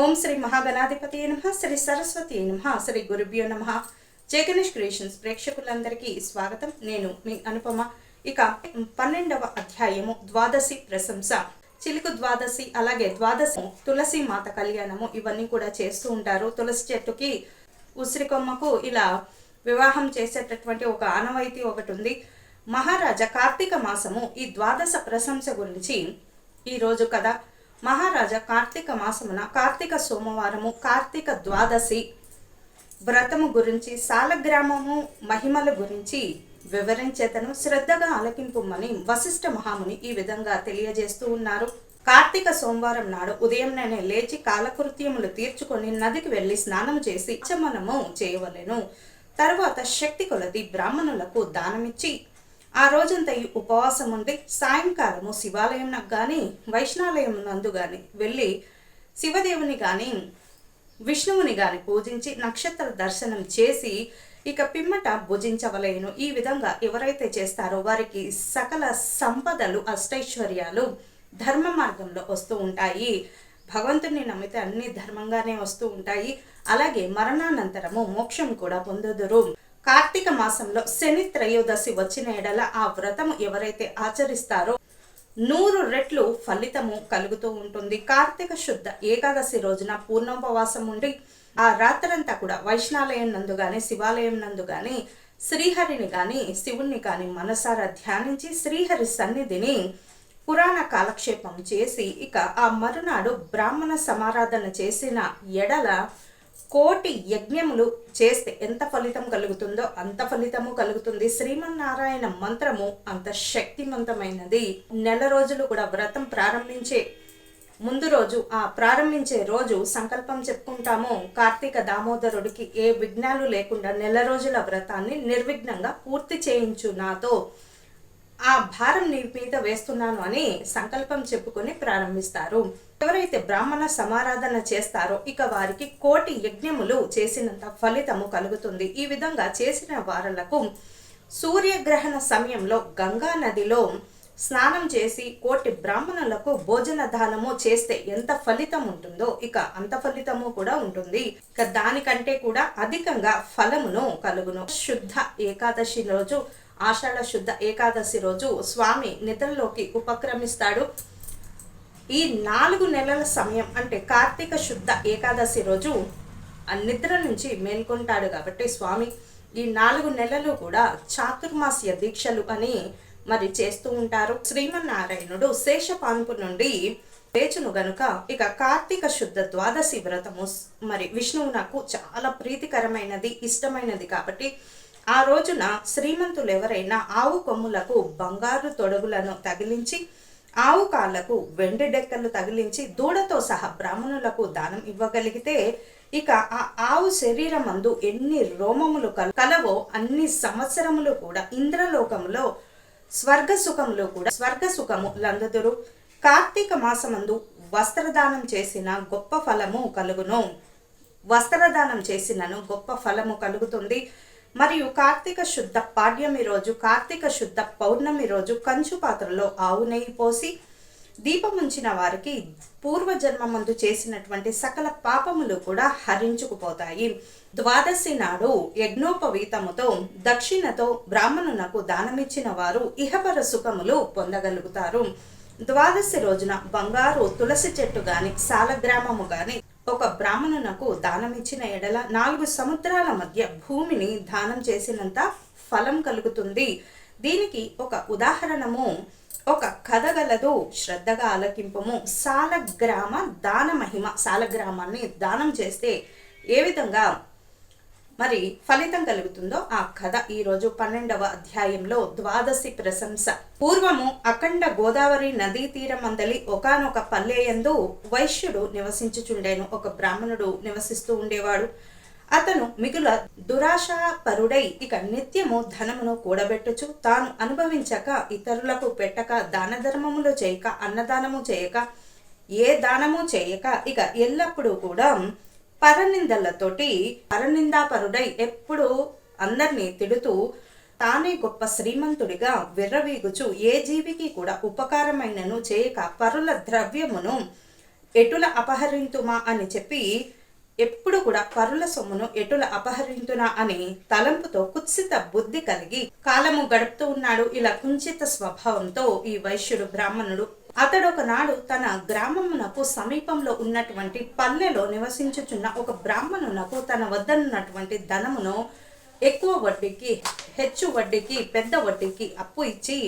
ఓం శ్రీ మహాగణాధిపతి నమ శ్రీ సరస్వతి నమ శ్రీ గురుభ్యో నమ. జయ క్రియేషన్స్ ప్రేక్షకులందరికీ స్వాగతం. నేను మీ అనుపమ. ఇక పన్నెండవ అధ్యాయము ద్వాదశి ప్రశంస. చిలుకు ద్వాదశి అలాగే ద్వాదశి తులసి మాత కళ్యాణము ఇవన్నీ కూడా చేస్తూ ఉంటారు. తులసి చెట్టుకి ఉసిరికొమ్మకు ఇలా వివాహం చేసేటటువంటి ఒక ఆనవాయితీ ఒకటి ఉంది. మహారాజా కార్తీక మాసము ఈ ద్వాదశ ప్రశంస గురించి ఈరోజు కదా మహారాజా కార్తీక మాసమున కార్తీక సోమవారము కార్తీక ద్వాదశి వ్రతము గురించి సాలగ్రామము మహిమల గురించి వివరించేతను శ్రద్ధగా ఆలకింపుమని వశిష్ఠ మహాముని ఈ విధంగా తెలియజేస్తూ ఉన్నారు. కార్తీక సోమవారం నాడు ఉదయంలోనే లేచి కాలకృత్యములు తీర్చుకొని నదికి వెళ్ళి స్నానం చేసి చమనము చేయవలెను. తరువాత శక్తి కొలది బ్రాహ్మణులకు దానమిచ్చి ఆ రోజంతా ఈ ఉపవాసం ఉండి సాయంకాలము శివాలయం కానీ వైష్ణాలయం నందు కానీ వెళ్ళి శివదేవుని కానీ విష్ణువుని కానీ పూజించి నక్షత్ర దర్శనం చేసి ఇక పిమ్మట భుజించవలేను. ఈ విధంగా ఎవరైతే చేస్తారో వారికి సకల సంపదలు అష్టైశ్వర్యాలు ధర్మ మార్గంలో వస్తూ ఉంటాయి. భగవంతుని నమ్మితే అన్ని ధర్మంగానే వస్తూ ఉంటాయి. అలాగే మరణానంతరము మోక్షం కూడా పొందుదురు. కార్తీక మాసంలో శని త్రయోదశి వచ్చిన ఎడల ఆ వ్రతము ఎవరైతే ఆచరిస్తారో నూరు రెట్లు ఫలితము కలుగుతూ ఉంటుంది. కార్తీక శుద్ధ ఏకాదశి రోజున పూర్ణోపవాసం ఉండి ఆ రాత్రంతా కూడా వైష్ణాలయం నందు కానీ శివాలయం నందు కానీ శ్రీహరిని కానీ శివుణ్ణి కాని మనసారా ధ్యానించి శ్రీహరి సన్నిధిని పురాణ కాలక్షేపం చేసి ఇక ఆ మరునాడు బ్రాహ్మణ సమారాధన చేసిన ఎడల కోటి యజ్ఞములు చేస్తే ఎంత ఫలితం కలుగుతుందో అంత ఫలితము కలుగుతుంది. శ్రీమన్నారాయణ మంత్రము అంత శక్తివంతమైనది. నెల రోజులు కూడా వ్రతం ప్రారంభించే ముందు రోజు ఆ ప్రారంభించే రోజు సంకల్పం చెప్పుకుంటాము. కార్తీక దామోదరుడికి ఏ విఘ్నాలు లేకుండా నెల రోజుల వ్రతాన్ని నిర్విఘ్నంగా పూర్తి చేయించు నాతో ఆ భారం నీ మీద వేస్తున్నాను అని సంకల్పం చెప్పుకొని ప్రారంభిస్తారు. ఎవరైతే బ్రాహ్మణ సమారాధన చేస్తారో ఇక వారికి కోటి యజ్ఞములు చేసినంత ఫలితము కలుగుతుంది. ఈ విధంగా చేసిన వారలకు సూర్యగ్రహణ సమయంలో గంగా నదిలో స్నానం చేసి కోటి బ్రాహ్మణులకు భోజన దానము చేస్తే ఎంత ఫలితం ఉంటుందో ఇక అంత ఫలితము కూడా ఉంటుంది. ఇక దానికంటే కూడా అధికంగా ఫలమును కలుగును. శుద్ధ ఏకాదశి రోజు ఆషాఢ శుద్ధ ఏకాదశి రోజు స్వామి నిద్రలోకి ఉపక్రమిస్తాడు. ఈ నాలుగు నెలల సమయం అంటే కార్తీక శుద్ధ ఏకాదశి రోజు ఆ నిద్ర నుంచి మేల్కొంటాడు కాబట్టి స్వామి ఈ నాలుగు నెలలు కూడా చాతుర్మాస్య దీక్షలు అని మరి చేస్తూ ఉంటారు. శ్రీమన్నారాయణుడు శేషపాన్పు నుండి వేచును గనుక ఇక కార్తీక శుద్ధ ద్వాదశి వ్రతము మరి విష్ణువు నాకు చాలా ప్రీతికరమైనది ఇష్టమైనది కాబట్టి ఆ రోజున శ్రీమంతులు ఎవరైనా ఆవు కొమ్ములకు బంగారు తొడుగులను తగిలించి ఆవు కాళ్ళకు వెండి డెక్కలు తగిలించి దూడతో సహా బ్రాహ్మణులకు దానం ఇవ్వగలిగితే ఇక ఆ ఆవు శరీరం అందు ఎన్ని రోమములు కల కలవో అన్ని సంవత్సరములు కూడా ఇంద్రలోకములో స్వర్గ సుఖములు కూడా స్వర్గ సుఖము లందుదురు. కార్తీక మాసమందు వస్త్రదానం చేసిన గొప్ప ఫలము కలుగును. వస్త్రదానం చేసినను గొప్ప ఫలము కలుగుతుంది. మరియు కార్తీక శుద్ధ పాడ్యమి రోజు కార్తీక శుద్ధ పౌర్ణమి రోజు కంచు పాత్రలో ఆవు నెయ్యి పోసి దీపముంచిన వారికి పూర్వజన్మమందు చేసినటువంటి సకల పాపములు కూడా హరించుకుపోతాయి. ద్వాదశి నాడు యజ్ఞోపవీతముతో దక్షిణతో బ్రాహ్మణునకు దానమిచ్చిన వారు ఇహపర సుఖములు పొందగలుగుతారు. ద్వాదశి రోజున బంగారు తులసి చెట్టు గాని సాలగ్రామము గాని ఒక బ్రాహ్మణునకు దానమిచ్చిన ఎడల నాలుగు సముద్రాల మధ్య భూమిని దానం చేసినంత ఫలం కలుగుతుంది. దీనికి ఒక ఉదాహరణము. ఒక కథ గలదు శ్రద్ధగా ఆలకింపము. సాలగ్రామ దాన మహిమ సాలగ్రామాన్ని దానం చేస్తే ఏ విధంగా మరి ఫలితం కలుగుతుందో ఆ కథ ఈరోజు పన్నెండవ అధ్యాయంలో ద్వాదశి ప్రశంస. పూర్వము అఖండ గోదావరి నదీ తీరమందలి ఒకనొక పల్లెయందు వైశ్యుడు నివసించుచుండేను. ఒక బ్రాహ్మణుడు నివసిస్తూ ఉండేవాడు. అతను మిగుల దురాశాపరుడై ఇక నిత్యము ధనమును కూడబెట్టుచు తాను అనుభవించక ఇతరులకు పెట్టక దాన ధర్మములు చేయక అన్నదానము చేయక ఏ దానము చేయక ఇక ఎల్లప్పుడూ కూడా పరనిందలతోటి పరనిందాపరుడై ఎప్పుడు అందరినీ తిడుతూ తానే గొప్ప శ్రీమంతుడిగా విర్రవీగుచు ఏ జీవికి కూడా ఉపకారమైనను చేయక పరుల ద్రవ్యమును ఎటుల అపహరింతుమా అని చెప్పి ఎప్పుడు కూడా పరుల సొమ్మును ఎటుల అపహరింతునా అని తలంపుతో కుత్సిత బుద్ధి కలిగి కాలము గడుపుతూ ఉన్నాడు. ఇలా కుంచిత స్వభావంతో ఈ వైశ్యుడు బ్రాహ్మణుడు అతడు ఒకనాడు తన గ్రామమునకు సమీపంలో ఉన్నటువంటి పల్లెలో నివసించుచున్న ఒక బ్రాహ్మణునకు తన వద్దనున్నటువంటి ధనమును ఎక్కువ వడ్డీకి హెచ్చు వడ్డీకి పెద్ద వడ్డీకి అప్పు ఇచ్చి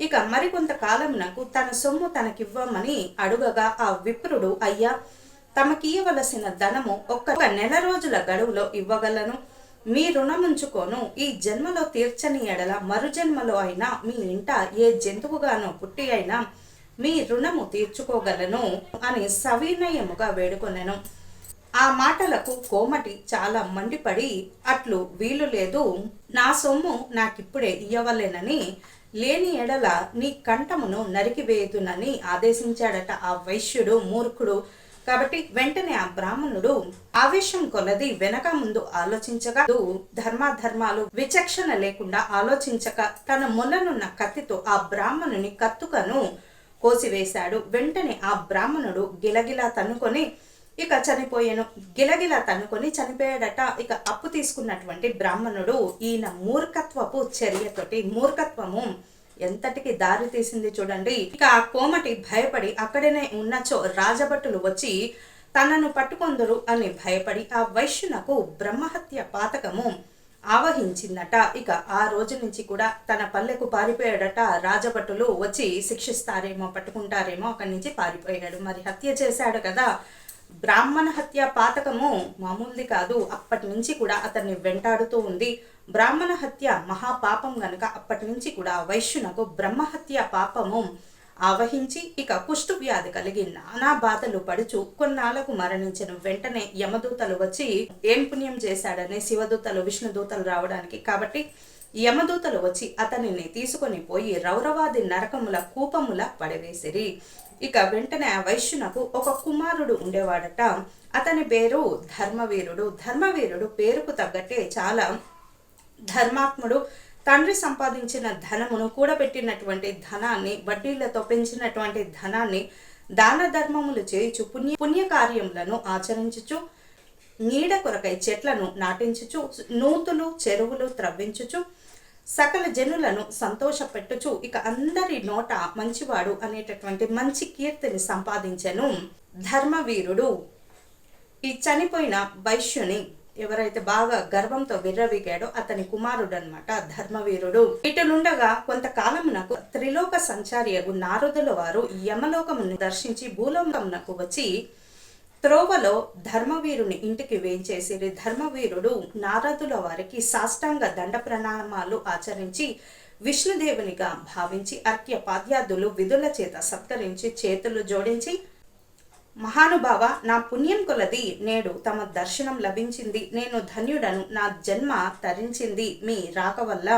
ఇక మరికొంత కాలమునకు తన సొమ్ము తనకివ్వమని అడుగగా ఆ విప్రుడు అయ్యా తమకియ్యవలసిన ధనము ఒక్క నెల రోజుల గడువులో ఇవ్వగలను. మీ రుణముంచుకోను. ఈ జన్మలో తీర్చని ఎడల మరు జన్మలో అయినా మీ ఇంట ఏ జంతువుగానో పుట్టి అయినా మీ రుణము తీర్చుకోగలను అని సవినయముగా వేడుకొనెను. ఆ మాటలకు కోమటి చాలా మండిపడి అట్లు వీలు లేదు నా సొమ్ము నాకిప్పుడే ఇయ్యవలేనని లేని ఎడల నీ కంఠమును నరికివేయుదునని ఆదేశించాడట ఆ వైశ్యుడు మూర్ఖుడు. కాబట్టి వెంటనే ఆ బ్రాహ్మణుడు ఆవేశం కొలది వెనక ముందు ఆలోచించగా ధర్మాధర్మాలు విచక్షణ లేకుండా ఆలోచించక తన మొలనున్న కత్తితో ఆ బ్రాహ్మణుని కత్తుకను కోసివేశాడు. వెంటనే ఆ బ్రాహ్మణుడు గిలగిలా తన్నుకొని ఇక చనిపోయాను. గిలగిలా తన్నుకొని చనిపోయాడట. ఇక అప్పు తీసుకున్నటువంటి బ్రాహ్మణుడు ఈయన మూర్ఖత్వపు చర్యతోటి మూర్ఖత్వము ఎంతటికి దారి తీసింది చూడండి. ఇక ఆ కోమటి భయపడి అక్కడనే ఉన్నచో రాజభటులు వచ్చి తనను పట్టుకొందరు అని భయపడి ఆ వైశ్యునకు బ్రహ్మహత్య పాతకము ఆవహించిందట. ఇక ఆ రోజు నుంచి కూడా తన పల్లెకు పారిపోయాడట. రాజభటులు వచ్చి శిక్షిస్తారేమో పట్టుకుంటారేమో అక్కడి నుంచి పారిపోయాడు. మరి హత్య చేశాడు కదా. బ్రాహ్మణ హత్య పాతకము మామూలుది కాదు. అప్పటి నుంచి కూడా అతన్ని వెంటాడుతూ ఉంది. బ్రాహ్మణ హత్య మహాపాపం గనుక అప్పటి నుంచి కూడా వైశ్యునకు బ్రహ్మహత్య పాపము. ఆవహించి ఇక కుష్టు వ్యాధి కలిగి నానా బాధలు పడుచు కొన్నాళ్ళకు మరణించిన వెంటనే యమదూతలు వచ్చి ఏం పుణ్యం చేశాడని శివదూతలు విష్ణుదూతలు రావడానికి. కాబట్టి యమదూతలు వచ్చి అతనిని తీసుకొని పోయి రౌరవాది నరకముల కూపముల పడవేసిరి. ఇక వెంటనే ఆ వైశ్యునకు ఒక కుమారుడు ఉండేవాడట. అతని పేరు ధర్మవీరుడు. ధర్మవీరుడు పేరుకు తగ్గట్టే చాలా ధర్మాత్ముడు తండ్రి సంపాదించిన ధనమును కూడబెట్టినటువంటి ధనాన్ని వడ్డీలతో పెంచినటువంటి ధనాన్ని దాన ధర్మములు చేయుచు పుణ్య పుణ్యకార్యములను ఆచరించుచు నీడ కొరకై చెట్లను నాటించుచు నూతులు చెరువులు త్రవ్వించుచు సకల జనులను సంతోషపెట్టుచు ఇక అందరి నోట మంచివాడు అనేటటువంటి మంచి కీర్తిని సంపాదించను. ధర్మవీరుడు. ఈ చనిపోయిన వైశ్యుని ఎవరైతే బాగా గర్వంతో విర్రవీగాడో అతని కుమారుడు అనమాట ధర్మవీరుడు. ఇటునుండగా కొంతకాలమునకు త్రిలోక సంచారియగు నారదుల వారు యమలోకమును దర్శించి భూలోకమునకు వచ్చి త్రోవలో ధర్మవీరుని ఇంటికి వేయించేసి ధర్మవీరుడు నారదుల వారికి సాష్టాంగ దండ ప్రణామాలు ఆచరించి విష్ణుదేవునిగా భావించి అర్క్య పాద్యాదులు విధుల చేత సత్కరించి చేతులు జోడించి మహానుభావ నా పుణ్యం కొలది నేడు తమ దర్శనం లభించింది. నేను ధన్యుడను నా జన్మ తరించింది మీ రాక వల్ల.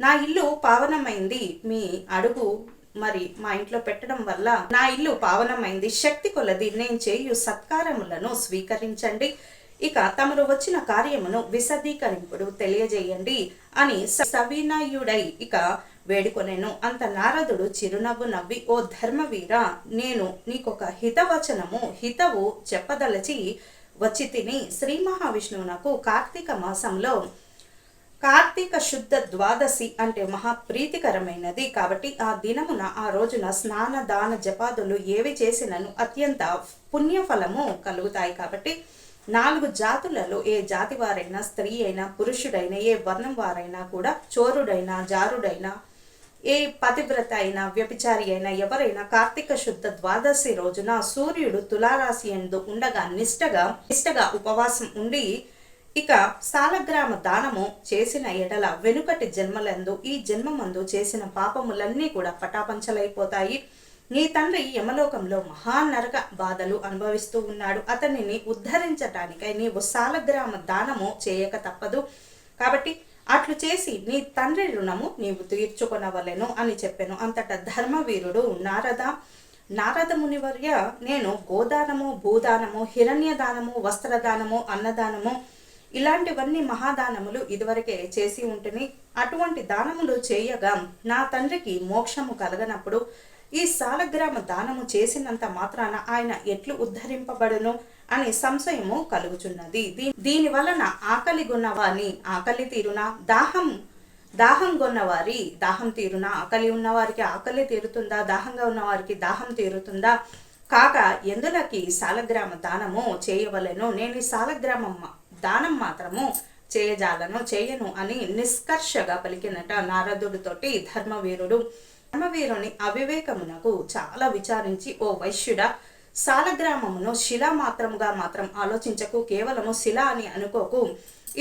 నా ఇల్లు పావనమైంది మీ అడుగు మరి మా ఇంట్లో పెట్టడం వల్ల. నా ఇల్లు పావనమైంది శక్తి కొలది నేను చేయు సత్కారములను స్వీకరించండి. ఇక తమరు వచ్చిన కార్యమును విశదీకరింపుడు తెలియజేయండి అని సవినయుడై ఇక వేడుకొనేను. అంత నారదుడు చిరునవ్వు నవ్వి ఓ ధర్మవీర నేను నీకొక హితవచనము హితవు చెప్పదలచి వచ్చి తిని శ్రీ మహావిష్ణువునకు కార్తీక మాసంలో కార్తీక శుద్ధ ద్వాదశి అంటే మహా ప్రీతికరమైనది. కాబట్టి ఆ దినమున ఆ రోజున స్నాన దాన జపాదులు ఏవి చేసినను అత్యంత పుణ్యఫలము కలుగుతాయి. కాబట్టి నాలుగు జాతులలో ఏ జాతి వారైనా స్త్రీ అయినా పురుషుడైనా ఏ వర్ణం వారైనా కూడా చోరుడైనా జారుడైనా ఏ పతివ్రత అయినా వ్యభిచారి అయినా ఎవరైనా కార్తీక శుద్ధ ద్వాదశి రోజున సూర్యుడు తులారాశి ఎందు ఉండగా నిష్టగా నిష్టగా ఉపవాసం ఉండి ఇక సాలగ్రామ దానము చేసిన ఎడల వెనుకటి జన్మలందు ఈ జన్మమందు చేసిన పాపములన్నీ కూడా పటాపంచలైపోతాయి. నీ తండ్రి యమలోకంలో మహానరక బాధలు అనుభవిస్తూ ఉన్నాడు. అతనిని ఉద్ధరించటానికై నీవు సాలగ్రామ దానము చేయక తప్పదు. కాబట్టి అట్లు చేసి నీ తండ్రి రుణము నీవు తీర్చుకొనవలెను అని చెప్పాను. అంతటా ధర్మవీరుడు నారద నారద మునివర్య నేను గోదానము భూదానము హిరణ్యదానము వస్త్రదానము అన్నదానము ఇలాంటివన్నీ మహాదానములు ఇదివరకే చేసి ఉంటుంది అటువంటి దానములు చేయగా నా తండ్రికి మోక్షము కలగనప్పుడు ఈ సాలగ్రామ దానము చేసినంత మాత్రాన ఆయన ఎట్లు ఉద్ధరింపబడును అనే సంశయము కలుగుచున్నది. దీని వలన ఆకలి గొన్నవాని ఆకలి తీరున? దాహం దాహం కొన్నవారి దాహం తీరున? ఆకలి ఉన్నవారికి ఆకలి తీరుతుందా? దాహంగా ఉన్నవారికి దాహం తీరుతుందా? కాక ఎందులకి సాలగ్రామ దానము చేయవలెను? నేను ఈ సాలగ్రామ దానం మాత్రము చేయజాలను చేయను అని నిష్కర్షగా పలికినట నారదుడితోటి ధర్మవీరుడు. ధర్మవీరుని అవివేకమునకు చాలా విచారించి ఓ వైశ్యుడ సాలగ్రామమును శిలా మాత్రముగా మాత్రం ఆలోచించకు కేవలము శిల అని అనుకోకు.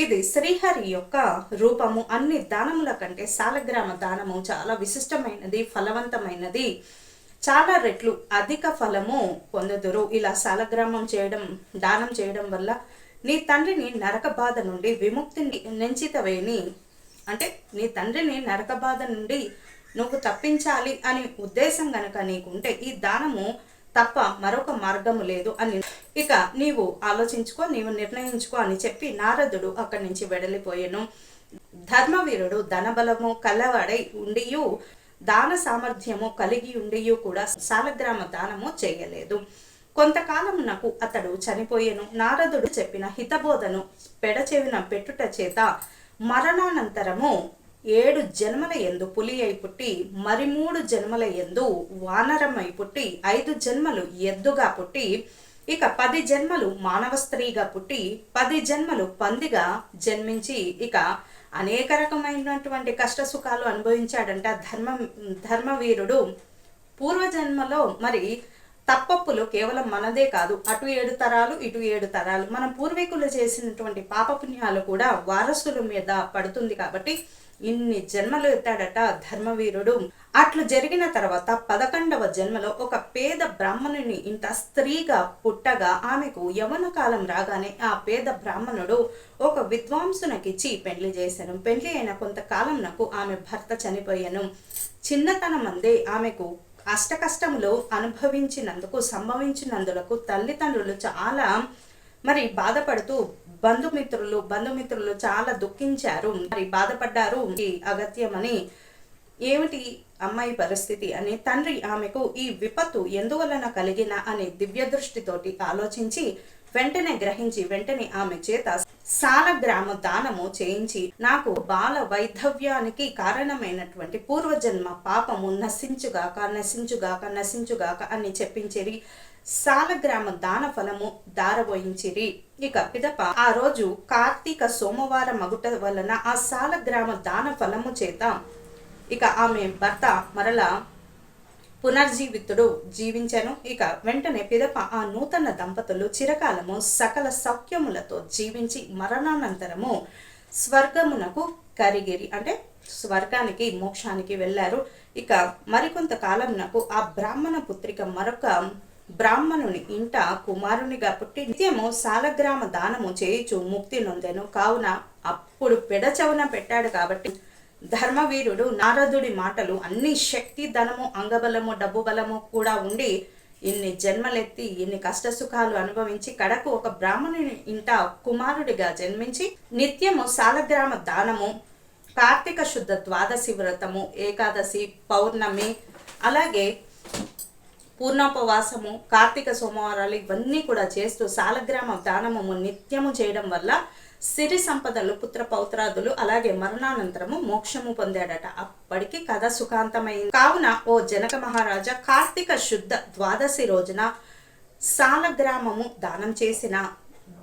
ఇది శ్రీహరి యొక్క రూపము. అన్ని దానముల కంటే సాలగ్రామ దానము చాలా విశిష్టమైనది ఫలవంతమైనది. చాలా రెట్లు అధిక ఫలము పొందుదురు. ఇలా సాలగ్రామం చేయడం దానం చేయడం వల్ల నీ తండ్రిని నరక బాధ నుండి విముక్తిని నెంచితవేని. అంటే నీ తండ్రిని నరక బాధ నుండి నువ్వు తప్పించాలి అని ఉద్దేశం గనక నీకుంటే ఈ దానము తప్ప మరొక మార్గము లేదు అని. ఇక నీవు ఆలోచించుకో నీవు నిర్ణయించుకో అని చెప్పి నారదుడు అక్కడి నుంచి వెడలిపోయాను. ధర్మవీరుడు ధనబలము కలవాడై ఉండియు దాన సామర్థ్యము కలిగి ఉండియు కూడా సాలగ్రామ దానము చేయలేదు. కొంతకాలమునకు అతడు చనిపోయెను. నారదుడు చెప్పిన హితబోధను పెడచెవిన పెట్టుట చేత మరణానంతరము ఏడు జన్మల ఎందు పులి అయి పుట్టి మరి మూడు జన్మల ఎందు వానరమై పుట్టి ఐదు జన్మలు ఎద్దుగా పుట్టి ఇక పది జన్మలు మానవ స్త్రీగా పుట్టి పది జన్మలు పందిగా జన్మించి ఇక అనేక రకమైనటువంటి కష్ట సుఖాలు అనుభవించాడంట ధర్మ ధర్మవీరుడు. పూర్వజన్మలో మరి తప్పప్పులు కేవలం మనదే కాదు అటు ఏడు తరాలు ఇటు ఏడు తరాలు. మన పూర్వీకులు చేసినటువంటి పాపపుణ్యాలు కూడా వారసుల మీద పడుతుంది కాబట్టి ఇన్ని జన్మలు ఎత్తాడట ధర్మవీరుడు. అట్లు జరిగిన తర్వాత పదకొండవ జన్మలో ఒక పేద బ్రాహ్మణుని ఇంట స్త్రీగా పుట్టగా ఆమెకు యవన కాలం రాగానే ఆ పేద బ్రాహ్మణుడు ఒక విద్వాంసునకిచ్చి పెళ్ళి చేశాను పెళ్ళి అయిన కొంతకాలం నాకు ఆమె భర్త చనిపోయాను. చిన్నతనమందే ఆమెకు అష్టకష్టములు అనుభవించినందుకు సంభవించినందులకు తల్లిదండ్రులు చాలా మరి బాధపడుతూ బంధుమిత్రులు బంధుమిత్రులు చాలా దుఃఖించారు. మరి బాధపడ్డారు. ఈ అగత్యమని ఏమిటి అమ్మాయి పరిస్థితి అని తండ్రి ఆమెకు ఈ విపత్తు ఎందువలన కలిగిన అనే దివ్య దృష్టితోటి ఆలోచించి వెంటనే గ్రహించి వెంటనే ఆమె చేత సాలగ్రామ దానము చేయించి నాకు బాల వైధవ్యానికి కారణమైనటువంటి పూర్వజన్మ పాపము నశించుగాక నశించుగాక నశించుగాక అని చెప్పించిరి. సాలగ్రామ దాన ఫలము దారబోయించిరి ఇక పిదప. ఆ రోజు కార్తీక సోమవార మగుట వలన ఆ సాలగ్రామ దాన ఫలము చేత ఇక ఆమె భర్త మరల పునర్జీవితుడు జీవించను. ఇక వెంటనే పిదప ఆ నూతన దంపతులు చిరకాలము సకల సౌఖ్యములతో జీవించి మరణానంతరము స్వర్గమునకు కరిగిరి అంటే స్వర్గానికి మోక్షానికి వెళ్ళారు. ఇక మరికొంత కాలమునకు ఆ బ్రాహ్మణ పుత్రిక మరొక బ్రాహ్మణుని ఇంట కుమారునిగా పుట్టి నిత్యము సాలగ్రామ దానము చేయుచు ముక్తి నొందెను. కావున అప్పుడు పెడచవున పెట్టాడు కాబట్టి ధర్మవీరుడు నారదుడి మాటలు అన్ని శక్తి ధనము అంగబలము డబ్బు బలము కూడా ఉండి ఇన్ని జన్మలెత్తి ఇన్ని కష్ట సుఖాలు అనుభవించి కడకు ఒక బ్రాహ్మణుని ఇంట కుమారుడిగా జన్మించి నిత్యము సాలగ్రామ దానము కార్తీక శుద్ధ ద్వాదశి వ్రతము ఏకాదశి పౌర్ణమి అలాగే పూర్ణోపవాసము కార్తీక సోమవారాలు ఇవన్నీ కూడా చేస్తూ సాలగ్రామ దానము నిత్యము చేయడం వల్ల సిరి సంపదలు పుత్ర పౌత్రాదులు అలాగే మరణానంతరము మోక్షము పొందాడట. అప్పటికి కథ సుఖాంతమైంది. కావున ఓ జనక మహారాజా కార్తీక శుద్ధ ద్వాదశి రోజున సాలగ్రామము దానం చేసిన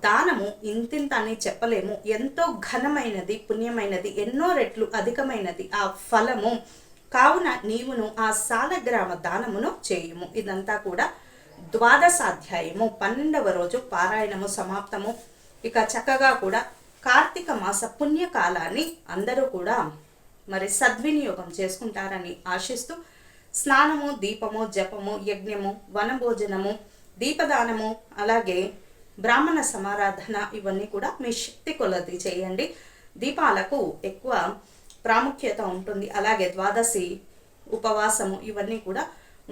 దానము ఇంతింత అని చెప్పలేము. ఎంతో ఘనమైనది పుణ్యమైనది ఎన్నో రెట్లు అధికమైనది. ఆ ఫలము కావున నీవును ఆ సాలగ్రామ దానమును చేయుము. ఇదంతా కూడా ద్వాదశాధ్యాయము. పన్నెండవ రోజు పారాయణము సమాప్తము. ఇక చక్కగా కూడా కార్తీక మాస పుణ్యకాలాన్ని అందరూ కూడా మరి సద్వినియోగం చేసుకుంటారని ఆశిస్తూ స్నానము దీపము జపము యజ్ఞము వనభోజనము దీపదానము అలాగే బ్రాహ్మణ సమారాధన ఇవన్నీ కూడా మీ శక్తి కొలది చేయండి. దీపాలకు ఎక్కువ ప్రాముఖ్యత ఉంటుంది. అలాగే ద్వాదశి ఉపవాసము ఇవన్నీ కూడా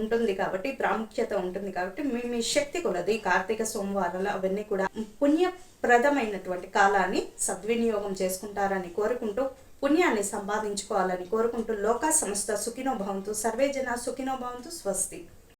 ఉంటుంది కాబట్టి ప్రాముఖ్యత ఉంటుంది కాబట్టి మీ మీ శక్తి కొలది. కార్తీక సోమవారాలు అవన్నీ కూడా పుణ్యప్రదమైనటువంటి కాలాన్ని సద్వినియోగం చేసుకుంటారని కోరుకుంటూ పుణ్యాన్ని సంపాదించుకోవాలని కోరుకుంటూ లోకా సంస్థ సుఖినో భవంతు. సర్వే జన సుఖినో భవంతు. స్వస్తి.